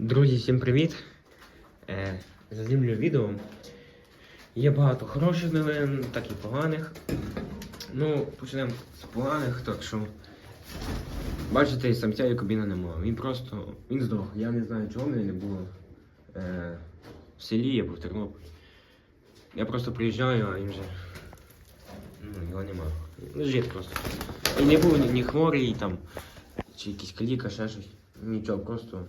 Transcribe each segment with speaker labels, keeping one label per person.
Speaker 1: Друзі, всім привіт! Е, Зазнімлю відео. Є багато хороших новин, так і поганих. Ну, почнемо з поганих, так що. Бачите, самця Якобіна немає. Він просто. Він здох. Я не знаю, чого мене не було е, в селі або в Тернополі. Я просто приїжджаю, а він вже. Ну, його немає. Лежить просто. І не був ні, ні хворий там, чи якийсь каліка, ще щось. Нічого, просто.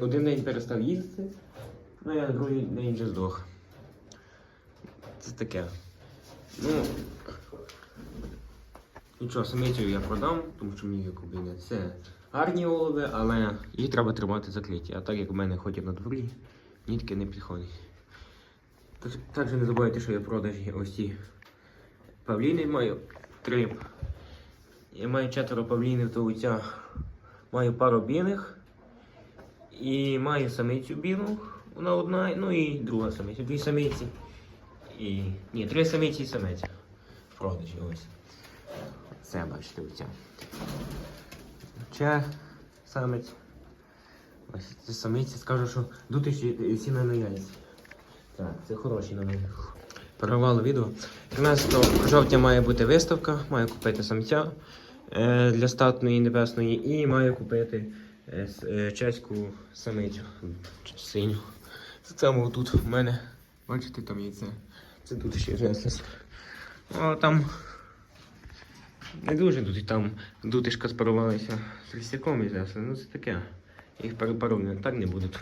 Speaker 1: Один день перестав їсти, ну я другий день вже здох. Це таке. Ну. Нічого, самицю я продам, тому що мені кубіни. Це гарні голови, але їх треба тримати закриті. А так як в мене ходять на дворі, нітки не підходять. Також не забувайте, що я продажі ось ці павліни маю три. Я маю четверо павлінів то оця. Маю пару білих. І маю самицю білу, вона одна, ну і друга самиця. Дві самиці. І. Ні, три самиці і самець. В продажі ось. Це бачите оця. Ще самець. Ось це самиці скажу, що дути ще сіна на яйця. Так, це хороші новини. Перервало відео. 13 жовтня має бути виставка, маю купити самця е, для статної небесної і маю купити е, е, чеську самицю синю. Це саме тут в мене. Бачите, там яйце. Це тут ще жеслес. О, там не дуже тут і там дутишка спарувалися з лісяком і жеслес. Ну це таке. Їх перепарують, так не будуть.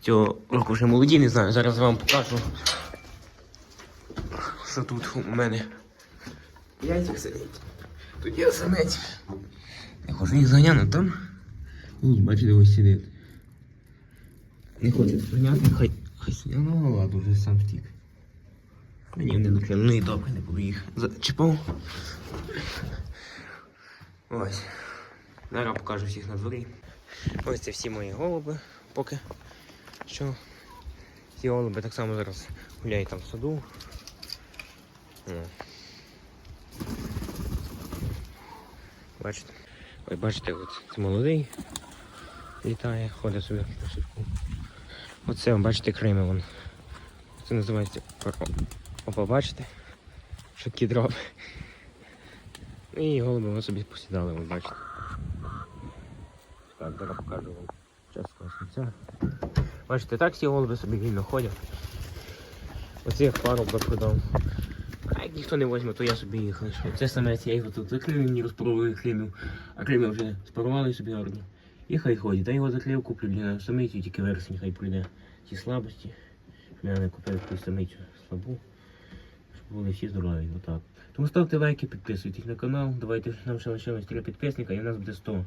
Speaker 1: Цього року вже молоді, не знаю. Зараз вам покажу. Що тут у мене? Яйцях сидить. Тут є самець. Я хочу їх заняну там. Ні, бачите, ось сидить. Не хоче зганяти, хай. Хай сидить. Ну ладно, вже сам втік. Мені не доклеїли, ну і добре, не їх зачіпав. Ось. Зараз покажу всіх на дворі. Ось це всі мої голуби поки що. Ці голуби так само зараз гуляють там в саду. Бачите? Ой, бачите, от це молодий літає, ходить собі по садку. Оце, бачите, Крими вон. Це називається. Опа, бачите? Що кіт робить. І голуби вони собі посідали, вон, бачите. Так, зараз покажу вам чесно сміття. Бачите, так всі голуби собі вільно ходять. Оці Оцих пару продав. А як ніхто не возьме, то я собі їх лишу. Це самець, я його тут закрив, мені розпоровую клину, а клини вже спарували собі гарно. І хай ходить. Та його заклею куплю для самицю, тільки вересень хай пройде ці слабості. Я не купив якусь самицю слабу. Щоб були всі здорові, отак. Тому ставте лайки, підписуйтесь на канал. Давайте нам ще лишилось 3 підписника і в нас буде 100.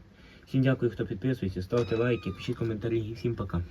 Speaker 1: Всім дякую, хто підписується, ставте лайки, пишіть коментарі і всім пока.